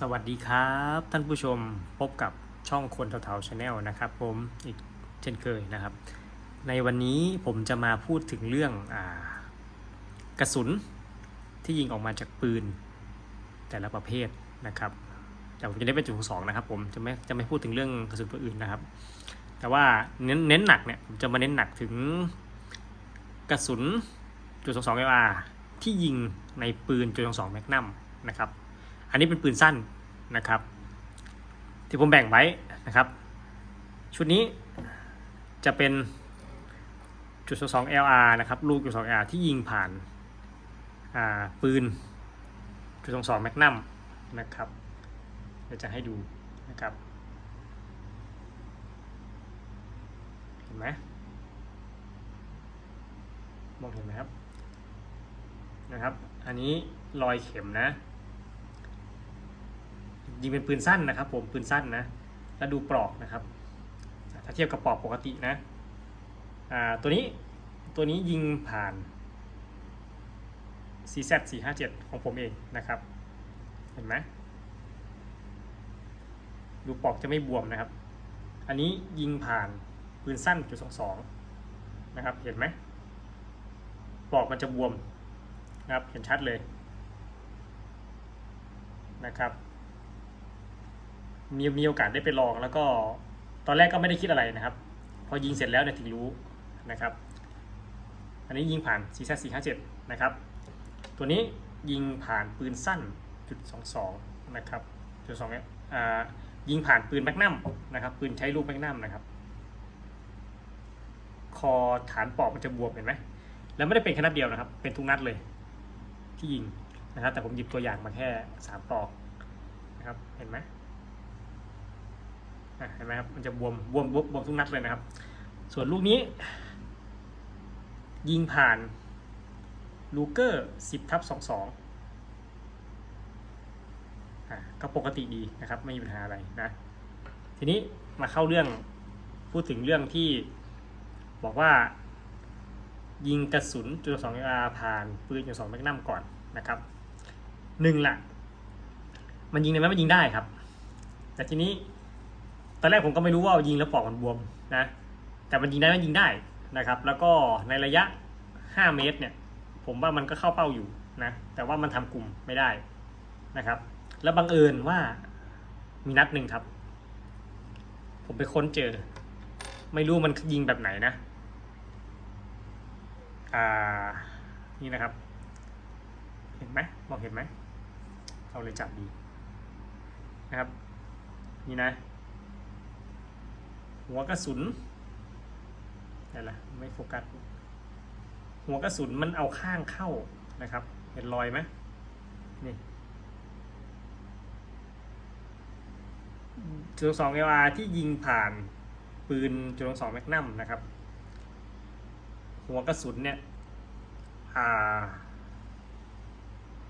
สวัสดีครับท่านผู้ชมพบกับช่องคนเทาๆชาแนลนะครับผมอีกเช่นเคยนะครับ ในวันนี้ผมจะมาพูดถึงเรื่องอกระสุนที่ยิงออกมาจากปืน แต่ละประเภทนะครับ แต่ผมจะได้เป็นจุดของสองนะครับ ผมจะไม่จะไม่พูดถึงเรื่องกระสุนตัวอื่นนะครับ แต่ว่าเน้นเน้นหนักเนี่ยผมจะมาเน้นหนักถึงกระสุนจุดสองสองเออาที่ยิงในปืนจุดสองสองแมกนัมนะครับ อันนี้เป็นปืนสั้นนะครับ ที่ผมแบ่งไว้นะครับ ชุดนี้จะเป็นจุด22 LR นะครับ ลูกจุด2 LR ที่ยิงผ่านาปืนจุด22แมกนัมนะครับเดี๋ยวจะให้ดูนะครับ เห็นไหมมองเห็นไหมครับนะครับ อันนี้รอยเข็มนะ ยิงเป็นปืนสั้นนะครับ ผมปืนสั้นนะแล้วดูปลอกนะครับ ถ้าเทียบกับปลอกปกตินะอ่าตัวนี้ตัวนี้ยิงผ่าน CZ 457 ของผมเองนะครับ เห็นไหมดูปลอกจะไม่บวมนะครับ อันนี้ยิงผ่านปืนสั้นจุด22นะครับ เห็นไหมปลอกมันจะบวมนะครับ เห็นชัดเลยนะครับ มีมีโอกาสได้ไปลอง แล้วก็ตอนแรกก็ไม่ได้คิดอะไรนะครับ พอยิงเสร็จแล้วเนี่ยถึงรู้นะครับ อันนี้ยิงผ่าน c 4 5 7นสี่ห้าเจ็ดนะครับ ตัวนี้ยิงผ่านปืนสั้นจุด22นะครับจุด2เนี่ยยิงผ่านปืนแมกนัมนะครับ ปืนใช้ลูกแมกนัมนะครับ คอฐานปอกมันจะบวมเห็นไหมแล้วไม่ได้เป็นแค่นัดเดียวนะครับ เป็นทุกนัดเลยที่ยิงนะครับ แต่ผมหยิบตัวอย่างมาแค่สามปลอกนะครับ เห็นไหม เห็นไหมครับมันจะบวมบวมบวมบวมทุกนัดเลยนะครับ ส่วนลูกนี้ ยิงผ่านลูเกอร์10ทับ22อะก็ปกติดีนะครับ ไม่มีปัญหาอะไรนะ ทีนี้มาเข้าเรื่องพูดถึงเรื่องที่บอกว่า ยิงกระสุนจุดสองอาผ่านปืนจุดสองแมกนัมก่อนนะครับหนึ่งละมันยิงในนั้นมันยิงได้ครับ แต่ทีนี้ ตอนแรกผมก็ไม่รู้ว่ายิงแล้วปอกมันบวมนะ แต่มันยิงได้มันยิงได้นะครับ แล้วก็ในระยะ 5 เมตรเนี่ย ผมว่ามันก็เข้าเป้าอยู่นะ แต่ว่ามันทำกลุ่มไม่ได้นะครับ แล้วบังเอิญว่ามีนัดหนึ่งครับ ผมไปค้นเจอ ไม่รู้มันยิงแบบไหนนะ อ่า นี่นะครับ เห็นไหมมองเห็นไหมเอาเลยจับดีนะครับ นี่นะ หัวกระสุนอะไรล่ะไม่โฟกัส หัวกระสุนมันเอาข้างเข้านะครับ เห็นรอยไหมนี่จุดสองเออาที่ยิงผ่านปืนจุดสองแมกนัมนะครับ หัวกระสุนเนี่ยอ่า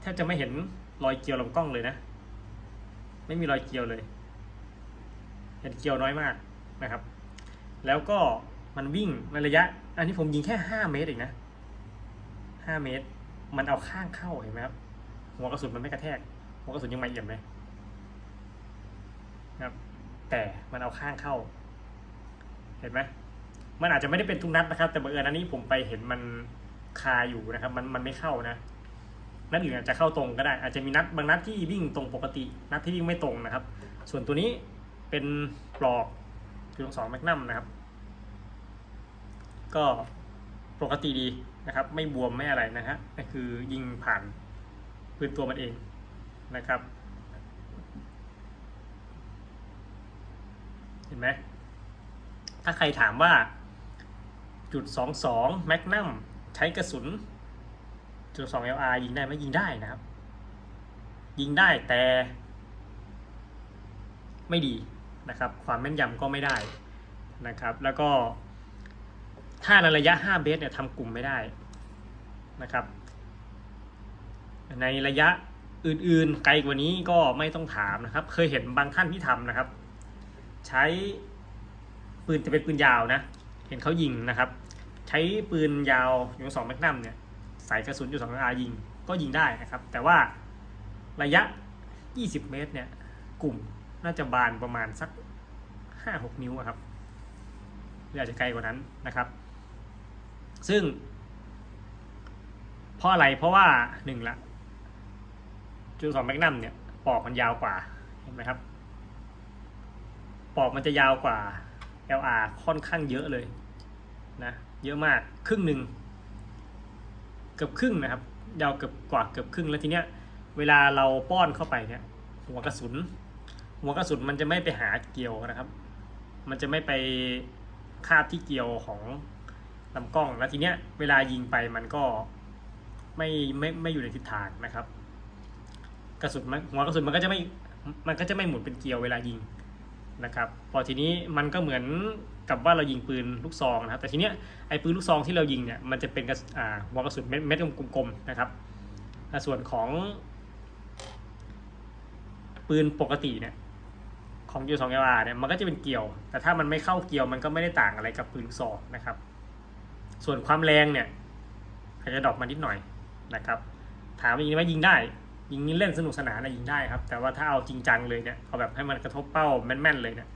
แทบจะไม่เห็นรอยเกลียวลำกล้องเลยนะ ไม่มีรอยเกลียวเลย เห็นเกลียวน้อยมาก นะครับ แล้วก็มันวิ่งในระยะ อันนี้ผมยิงแค่ห้าเมตรเองนะห้าเมตร มันเอาข้างเข้าเห็นไหมครับหัวกระสุนมันไม่กระแทก หัวกระสุนยังไม่เอี่ยมเลยนะครับ แต่มันเอาข้างเข้า เห็นไหมมันอาจจะไม่ได้เป็นทุกนัดนะครับ แต่บังเอิญอันนี้ผมไปเห็นมันคาอยู่นะครับ มันมันไม่เข้านะนัดอื่นอาจจะเข้าตรงก็ได้ อาจจะมีนัดบางนัดที่วิ่งตรงปกติ นัดที่วิ่งไม่ตรงนะครับ ส่วนตัวนี้เป็นปลอก จุดสองแมกนัมนะครับ ก็ปกติดีนะครับ ไม่บวมไม่อะไรนะฮะนั่คือยิงผ่านปืนตัวมันเองนะครับ เห็นไหมถ้าใครถามว่าจุดสองสองแมกนัมใช้กระสุนจุดสอง LR ยิงได้ไหมยิงได้นะครับ ยิงได้แต่ไม่ดี นะครับ ความแม่นยำก็ไม่ได้นะครับ แล้วก็ถ้าในระยะ 5เมตรเนี่ยทำกลุ่มไม่ได้นะครับ ในระยะอื่นๆ ไกลกว่านี้ก็ไม่ต้องถามนะครับ เคยเห็นบางท่านที่ทำนะครับ ใช้ปืนจะเป็นปืนยาวนะ เห็นเขายิงนะครับ ใช้ปืนยาวอยู่สองแมกนัมเนี่ยใส่กระสุนอยู่สองอายิง ก็ยิงได้นะครับ แต่ว่าระยะยี่สิบเมตรเนี่ยกลุ่ม น่าจะบานประมาณสักห้าหกนิ้วครับหรืออาจจะไกลกว่านั้นนะครับ ซึ่ง เพราะอะไรเพราะว่าหนึ่งละจุดสองแมกนัมเนี่ยปอกมันยาวกว่าเห็นไหมครับ ปอกมันจะยาวกว่า LR ค่อนข้างเยอะเลยนะเยอะมากครึ่งหนึ่งเกือบครึ่งนะครับยาวเกือบกว่าเกือบครึ่งแล้วทีเนี้ยเวลาเราป้อนเข้าไปเนี่ยหัวกระสุน หัวกระสุนมันจะไม่ไปหาเกลียวนะครับ มันจะไม่ไปคาบที่เกลียวของลำกล้อง แล้วทีเนี้ยเวลายิงไปมันก็ไม่ไม่ไม่อยู่ในทิศทางนะครับ กระสุนหัวกระสุนมันก็จะไม่มันก็จะไม่หมุนเป็นเกลียวเวลายิงนะครับ พอทีนี้มันก็เหมือนกับว่าเรายิงปืนลูกซองนะครับ แต่ทีเนี้ยไอ้ปืนลูกซองที่เรายิงเนี่ยมันจะเป็นกระสอ่าหัวกระสุนเม็ดเม็ดกลมๆนะครับส่วนของ ปืนปกติเนี่ย ของยูสองเอาเนี่ยมันก็จะเป็นเกียว แต่ถ้ามันไม่เข้าเกียวมันก็ไม่ได้ต่างอะไรกับปืนลูกซองนะครับ ส่วนความแรงเนี่ยอาจจะดรอปมานิดหน่อยนะครับ ถามว่ายิงไหมยิงได้ ยิงเล่นสนุกสนานนะยิงได้ครับ แต่ว่าถ้าเอาจริงจังเลยเนี่ยเอาแบบให้มันกระทบเป้าแม่นๆเลยเนี่ย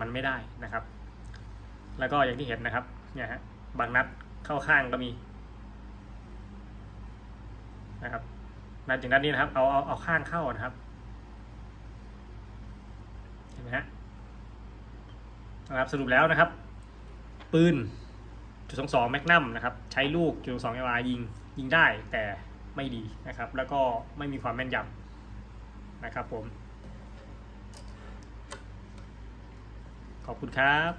มันไม่ได้นะครับ แล้วก็อย่างที่เห็นนะครับเนี่ยฮะบางนัดเข้าข้างก็มีนะครับนัดอย่างนัดนี้นะครับเอาเอาเอาข้างเข้านะครับเห็นไหมฮะ นะครับสรุปแล้วนะครับ ปืนจุดสองสองแมกนัมนะครับใช้ลูกจุดสองเอวายิงยิงได้แต่ไม่ดีนะครับ แล้วก็ไม่มีความแม่นยำนะครับผม ขอบคุณครับ